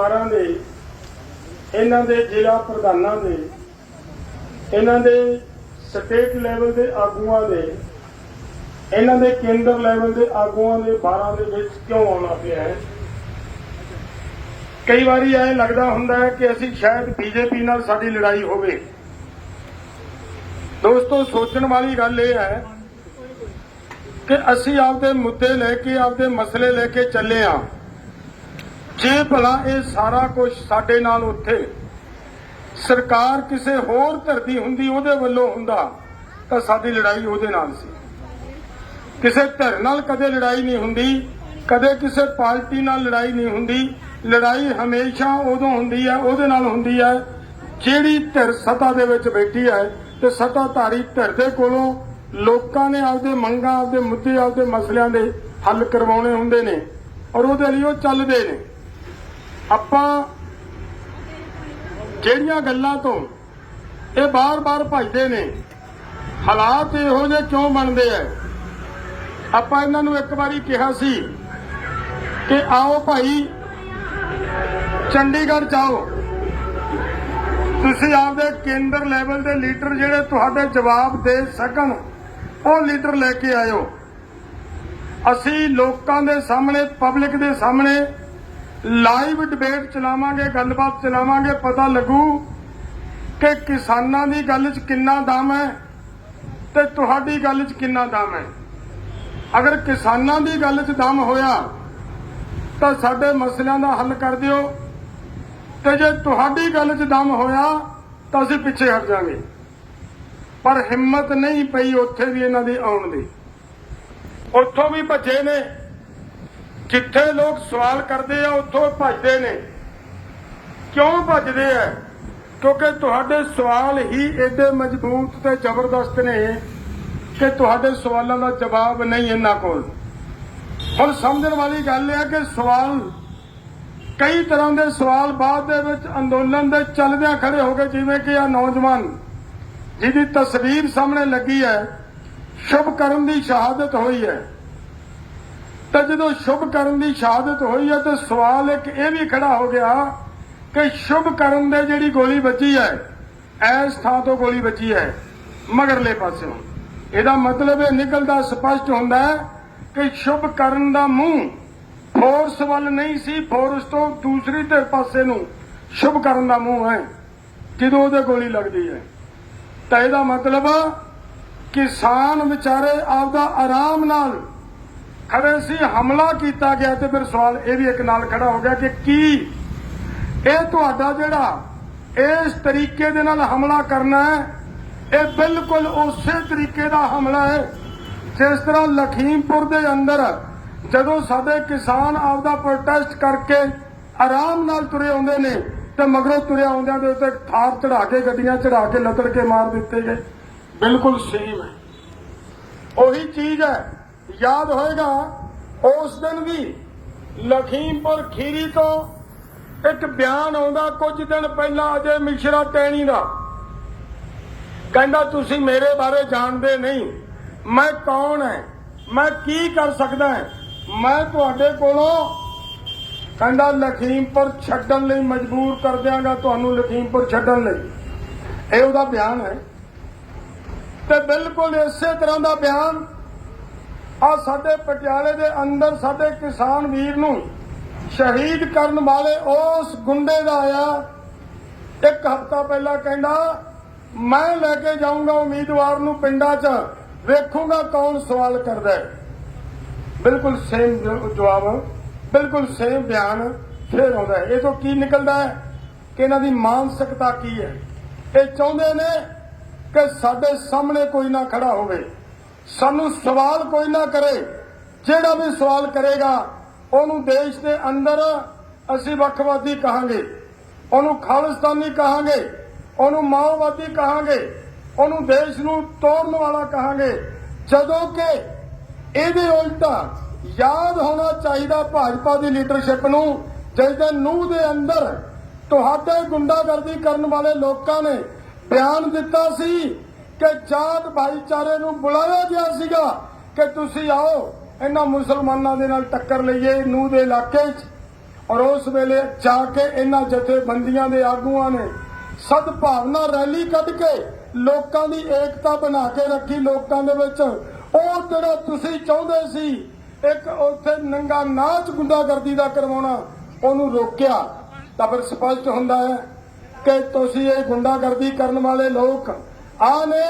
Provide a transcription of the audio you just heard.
ਸਰਕਾਰਾਂ ਦੇ, ਇਹਨਾਂ ਦੇ ਜ਼ਿਲ੍ਹਾ ਪ੍ਰਧਾਨਾਂ ਦੇ, ਇਹਨਾਂ ਦੇ ਸਟੇਟ ਲੈਵਲ ਦੇ ਆਗੂਆਂ ਦੇ, ਇਹਨਾਂ ਦੇ ਕੇਂਦਰ ਲੈਵਲ ਦੇ ਆਗੂਆਂ ਦੇ ਬਾਰਾਂ ਦੇ ਵਿੱਚ ਕਿਉਂ ਆਉਣਾ ਪਿਆ ਹੈ? ਕਈ ਵਾਰੀ ਐ ਲੱਗਦਾ ਹੁੰਦਾ ਹੈ ਕਿ ਅਸੀਂ ਸ਼ਾਇਦ ਬੀਜੇਪੀ ਨਾਲ ਸਾਡੀ ਲੜਾਈ ਹੋਵੇ। ਦੋਸਤੋ, ਸੋਚਣ ਵਾਲੀ ਗੱਲ ਇਹ ਹੈ ਕਿ ਅਸੀਂ ਆਪਦੇ ਮੁੱਦੇ ਲੈ ਕੇ, ਆਪਦੇ ਮਸਲੇ ਲੈ ਕੇ ਚੱਲੇ ਆ ਜੇ ਭਲਾ ਇਹ ਸਾਰਾ ਕੁਝ ਸਾਡੇ ਨਾਲ ਉੱਥੇ ਸਰਕਾਰ ਕਿਸੇ ਹੋਰ ਧਰਤੀ ਹੁੰਦੀ, ਉਹਦੇ ਵੱਲੋਂ ਹੁੰਦਾ, ਤਾਂ ਸਾਡੀ ਲੜਾਈ ਉਹਦੇ ਨਾਲ ਸੀ। ਕਿਸੇ ਧਿਰ ਨਾਲ ਕਦੇ ਲੜਾਈ ਨਹੀਂ ਹੁੰਦੀ, ਕਦੇ ਕਿਸੇ ਪਾਰਟੀ ਨਾਲ ਲੜਾਈ ਨਹੀਂ ਹੁੰਦੀ। ਲੜਾਈ ਹਮੇਸ਼ਾ ਉਦੋਂ ਹੁੰਦੀ ਹੈ, ਉਹਦੇ ਨਾਲ ਹੁੰਦੀ ਹੈ, ਜਿਹੜੀ ਧਿਰ ਸਤਾ ਦੇ ਵਿੱਚ ਬੈਠੀ ਹੈ ਤੇ ਸਤਾਧਾਰੀ ਧਿਰ ਦੇ ਕੋਲੋਂ ਲੋਕਾਂ ਨੇ ਆਪਦੇ ਮੰਗਾਂ, ਆਪਦੇ ਮੁੱਦੇ, ਆਪਦੇ ਮਸਲਿਆਂ ਦੇ ਹੱਲ ਕਰਵਾਉਣੇ ਹੁੰਦੇ ਨੇ ਔਰ ਉਹਦੇ ਲਈ ਉਹ ਚੱਲਦੇ ਨੇ। ਆਪਾਂ ਜਿਹੜੀਆਂ ਗੱਲਾਂ ਤੋਂ ਇਹ ਬਾਰ-ਬਾਰ ਭਜਦੇ ਨੇ? ਹਾਲਾਤ ਇਹੋ ਜਿਹੇ ਕਿਉਂ ਬਣਦੇ ਐ? ਆਪਾਂ ਇਹਨਾਂ ਨੂੰ ਇੱਕ ਵਾਰੀ ਕਿਹਾ ਸੀ ਕਿ ਆਓ ਭਾਈ, ਚੰਡੀਗੜ੍ਹ ਜਾਓ। ਤੁਸੀਂ ਆਪਦੇ ਕੇਂਦਰ ਲੈਵਲ ਦੇ ਲੀਡਰ ਜਿਹੜੇ ਤੁਹਾਡੇ ਜਵਾਬ ਦੇ ਸਕਣ, ਉਹ ਲੀਡਰ ਲੈ ਕੇ ਆਇਓ। ਅਸੀਂ ਲੋਕਾਂ ਦੇ ਸਾਹਮਣੇ, ਪਬਲਿਕ ਦੇ ਸਾਹਮਣੇ ਲਾਈਵ ਡਿਬੇਟ ਚਲਾਵਾਂਗੇ, ਗੱਲਬਾਤ ਚਲਾਵਾਂਗੇ, ਪਤਾ ਲੱਗੂ ਕਿ ਕਿਸਾਨਾਂ ਦੀ ਗੱਲ 'ਚ ਕਿੰਨਾ ਦਮ ਹੈ ਤੇ ਤੁਹਾਡੀ ਗੱਲ 'ਚ ਕਿੰਨਾ ਦਮ ਹੈ। ਅਗਰ ਕਿਸਾਨਾਂ ਦੀ ਗੱਲ 'ਚ ਦਮ ਹੋਇਆ ਤਾਂ ਸਾਡੇ ਮਸਲਿਆਂ ਦਾ ਹੱਲ ਕਰ ਦਿਓ। ਤੇ ਜੇ ਤੁਹਾਡੀ ਗੱਲ 'ਚ ਦਮ ਹੋਇਆ ਤਾਂ ਅਸੀਂ ਪਿੱਛੇ ਹਟ ਜਾਾਂਗੇ। ਪਰ ਹਿੰਮਤ ਨਹੀਂ ਪਈ ਉੱਥੇ ਵੀ ਇਹਨਾਂ ਦੀ ਆਉਣ ਦੀ। ਉੱਥੋਂ ਵੀ ਭੱਜੇ ਨੇ। ਜਿੱਥੇ ਲੋਕ ਸਵਾਲ ਕਰਦੇ ਆ, ਉੱਥੋਂ ਭੱਜਦੇ ਨੇ। ਕਿਉਂ ਭੱਜਦੇ ਆ? ਕਿਉਂਕਿ ਤੁਹਾਡੇ ਸਵਾਲ ਹੀ ਏਡੇ ਮਜ਼ਬੂਤ ਤੇ ਜ਼ਬਰਦਸਤ ਨੇ ਕਿ ਤੁਹਾਡੇ ਸਵਾਲਾਂ ਦਾ ਜਵਾਬ ਨਹੀਂ ਇਹਨਾਂ ਕੋਲ। ਹੁਣ ਸਮਝਣ ਵਾਲੀ ਗੱਲ ਇਹ ਹੈ ਕਿ ਸਵਾਲ, ਕਈ ਤਰ੍ਹਾਂ ਦੇ ਸਵਾਲ ਬਾਅਦ ਦੇ ਵਿੱਚ ਅੰਦੋਲਨ ਦੇ ਚੱਲਦਿਆਂ ਖੜੇ ਹੋ ਗਏ, ਜਿਵੇਂ ਕਿ ਆ ਨੌਜਵਾਨ ਜਿਹਦੀ ਤਸਵੀਰ ਸਾਹਮਣੇ ਲੱਗੀ ਹੈ, ਸ਼ੁਭ ਕਰਨ ਦੀ ਸ਼ਹਾਦਤ ਹੋਈ ਹੈ। ਤਾਂ ਜਦੋਂ ਸ਼ੁਭ ਕਰਨ ਦੀ ਸ਼ਹਾਦਤ ਹੋਈ ਹੈ ਤਾਂ ਸਵਾਲ ਇੱਕ ਇਹ ਵੀ ਖੜਾ ਹੋ ਗਿਆ ਕਿ ਸ਼ੁਭ ਕਰਨ ਦੇ ਜਿਹੜੀ ਗੋਲੀ ਵੱਜੀ ਹੈ, ਇਸ ਥਾਂ ਤੋਂ ਗੋਲੀ ਵੱਜੀ ਹੈ, ਮਗਰਲੇ ਪਾਸਿਓਂ। ਇਹਦਾ ਮਤਲਬ ਇਹ ਨਿਕਲਦਾ, ਸਪਸ਼ਟ ਹੁੰਦਾ ਹੈ ਕਿ ਸ਼ੁਭ ਕਰਨ ਦਾ ਮੂੰਹ ਫੋਰਸ ਵੱਲ ਨਹੀਂ ਸੀ, ਫੋਰਸ ਤੋਂ ਦੂਸਰੀ ਧਿਰ ਪਾਸੇ ਨੂੰ ਸ਼ੁਭ ਕਰਨ ਦਾ ਮੂੰਹ ਹੈ, ਜਦੋਂ ਉਹਦੇ ਗੋਲੀ ਲੱਗਦੀ ਹੈ। ਤਾਂ ਇਹਦਾ ਮਤਲਬ ਕਿਸਾਨ ਵਿਚਾਰੇ ਆਪਦਾ ਆਰਾਮ ਨਾਲ ਖੜੇ ਸੀ ਹਮਲਾ ਕੀਤਾ ਗਿਆ ਤੇ ਫਿਰ ਸਵਾਲ ਇਹ ਵੀ ਇੱਕ ਨਾਲ ਖੜਾ ਹੋ ਗਿਆ ਕਿ ਕੀ ਇਹ ਤੁਹਾਡਾ ਜਿਹੜਾ ਇਸ ਤਰੀਕੇ ਦੇ ਨਾਲ ਹਮਲਾ ਕਰਨਾ ਹੈ, ਇਹ ਬਿਲਕੁਲ ਉਸੇ ਤਰੀਕੇ ਦਾ ਹਮਲਾ ਹੈ ਜਿਸ ਤਰ੍ਹਾਂ ਲਖੀਮਪੁਰ ਦੇ ਅੰਦਰ ਜਦੋਂ ਸਾਡੇ ਕਿਸਾਨ ਆਪਦਾ ਪ੍ਰੋਟੈਸਟ ਕਰਕੇ ਆਰਾਮ ਨਾਲ ਤੁਰੇ ਆਉਂਦੇ ਨੇ ਤੇ ਮਗਰੋਂ ਤੁਰੇ ਆਉਂਦਿਆਂ ਦੇ ਉੱਤੇ ਥਾਰ ਚੜਾ ਕੇ, ਗੱਡੀਆਂ ਚੜਾ ਕੇ, ਲੱਤੜ ਕੇ ਮਾਰ ਦਿੱਤੇ ਗਏ। ਬਿਲਕੁਲ ਸੇਮ ਹੈ। ਉਹੀ ਚੀਜ਼ ਹੈ ਯਾਦ ਹੋਏਗਾ, ਉਸ ਦਿਨ ਵੀ ਲਖੀਮਪੁਰ ਖੀਰੀ ਤੋਂ ਇੱਕ ਬਿਆਨ ਆਉਂਦਾ ਕੁਝ ਦਿਨ ਪਹਿਲਾਂ ਅਜੇ ਮਿਸ਼ਰਾ ਟੈਣੀ ਦਾ। ਕਹਿੰਦਾ, ਤੁਸੀਂ ਮੇਰੇ ਬਾਰੇ ਜਾਣਦੇ ਨਹੀਂ। ਮੈਂ ਕੌਣ ਹੈ? ਮੈਂ ਕੀ ਕਰ ਸਕਦਾ ਹਾਂ? ਮੈਂ ਤੁਹਾਡੇ ਕੋਲੋਂ ਕਹਿੰਦਾ, ਲਖੀਮਪੁਰ ਛੱਡਣ ਲਈ ਮਜਬੂਰ ਕਰ ਦਿਆਂਗਾ ਤੁਹਾਨੂੰ ਲਖੀਮਪੁਰ ਛੱਡਣ ਲਈ। ਇਹ ਉਹਦਾ ਬਿਆਨ ਹੈ। ਤੇ ਬਿਲਕੁਲ ਇਸੇ ਤਰ੍ਹਾਂ ਦਾ ਬਿਆਨ ਆ ਸਾਡੇ ਪਟਿਆਲੇ ਦੇ ਅੰਦਰ ਸਾਡੇ ਕਿਸਾਨ ਵੀਰ ਨੂੰ ਸ਼ਹੀਦ ਕਰਨ ਵਾਲੇ ਉਸ ਗੁੰਡੇ ਦਾ ਆਇਆ। ਇੱਕ ਹਫ਼ਤਾ ਪਹਿਲਾਂ ਕਹਿੰਦਾ, ਮੈਂ ਲੈ ਕੇ ਜਾਊਂਗਾ ਉਮੀਦਵਾਰ ਨੂੰ ਪਿੰਡਾਂ 'ਚ। ਵੇਖੂੰਗਾ ਕੌਣ ਸਵਾਲ ਕਰਦਾ ਹੈ। ਬਿਲਕੁਲ ਸੇਮ ਜਵਾਬ, ਬਿਲਕੁਲ ਸੇਮ ਬਿਆਨ ਫੇਰ ਆਉਂਦਾ ਹੈ। ਇਹ ਤੋਂ ਕੀ ਨਿਕਲਦਾ ਹੈ ਕਿ ਇਹਨਾਂ ਦੀ ਮਾਨਸਿਕਤਾ ਕੀ ਹੈ? ਇਹ ਚਾਹੁੰਦੇ ਨੇ ਕਿ ਸਾਡੇ ਸਾਹਮਣੇ ਕੋਈ ਨਾ ਖੜਾ ਹੋਵੇ। ਸਾਨੂੰ ਸਵਾਲ ਕੋਈ ਨਾ ਕਰੇ। ਜਿਹੜਾ ਵੀ ਸਵਾਲ ਕਰੇਗਾ, ਉਹਨੂੰ ਦੇਸ਼ ਦੇ ਅੰਦਰ ਅਸੀਂ ਵੱਖਵਾਦੀ ਕਹਾਂਗੇ। ਉਹਨੂੰ ਖਾਲਿਸਤਾਨੀ ਕਹਾਂਗੇ। ਉਹਨੂੰ ਮਾਓਵਾਦੀ ਕਹਾਂਗੇ। ਉਹਨੂੰ ਦੇਸ਼ ਨੂੰ ਤੋੜਨ ਵਾਲਾ ਕਹਾਂਗੇ। ਜਦੋਂ ਕਿ ਇਹਦੇ ਉਲਟਾ ਯਾਦ ਹੋਣਾ ਚਾਹੀਦਾ ਭਾਜਪਾ ਦੀ ਲੀਡਰਸ਼ਿਪ ਨੂੰ ਜਿਸਦੇ ਨੂੰਹ ਦੇ ਅੰਦਰ ਤੁਹਾਡੇ ਗੁੰਡਾਗਰਦੀ ਕਰਨ ਵਾਲੇ ਲੋਕਾਂ ਨੇ ਬਿਆਨ ਦਿੱਤਾ ਸੀ। ਕਿ ਜਾਤ ਭਾਈਚਾਰੇ ਨੂੰ ਬੁਲਾਇਆ ਗਿਆ ਸੀਗਾ ਕਿ ਤੁਸੀਂ ਆਓ, ਇਹਨਾਂ ਮੁਸਲਮਾਨਾਂ ਦੇ ਨਾਲ ਟੱਕਰ ਲਈਏ ਨੂੰ ਦੇ ਇਲਾਕੇ 'ਚ। ਔਰ ਉਸ ਵੇਲੇ ਜਾ ਕੇ ਇਹਨਾਂ ਜਥੇਬੰਦੀਆਂ ਦੇ ਆਗੂਆਂ ਨੇ ਸਦਭਾਵਨਾ ਰੈਲੀ ਕੱਢ ਕੇ ਲੋਕਾਂ ਦੀ ਏਕਤਾ ਬਣਾ ਕੇ ਰੱਖੀ ਲੋਕਾਂ ਦੇ ਵਿੱਚ। ਉਹ ਜਿਹੜਾ ਤੁਸੀਂ ਚਾਹੁੰਦੇ ਸੀ, ਇੱਕ ਉੱਥੇ ਨੰਗਾ ਨਾਚ ਗੁੰਡਾਗਰਦੀ ਦਾ ਕਰਵਾਉਣਾ, ਉਹਨੂੰ ਰੋਕਿਆ। ਤਾਂ ਫਿਰ ਸਪਸ਼ਟ ਹੁੰਦਾ ਹੈ ਕਿ ਤੁਸੀਂ ਇਹ ਗੁੰਡਾਗਰਦੀ ਕਰਨ ਵਾਲੇ ਲੋਕ ਆ ਨੇ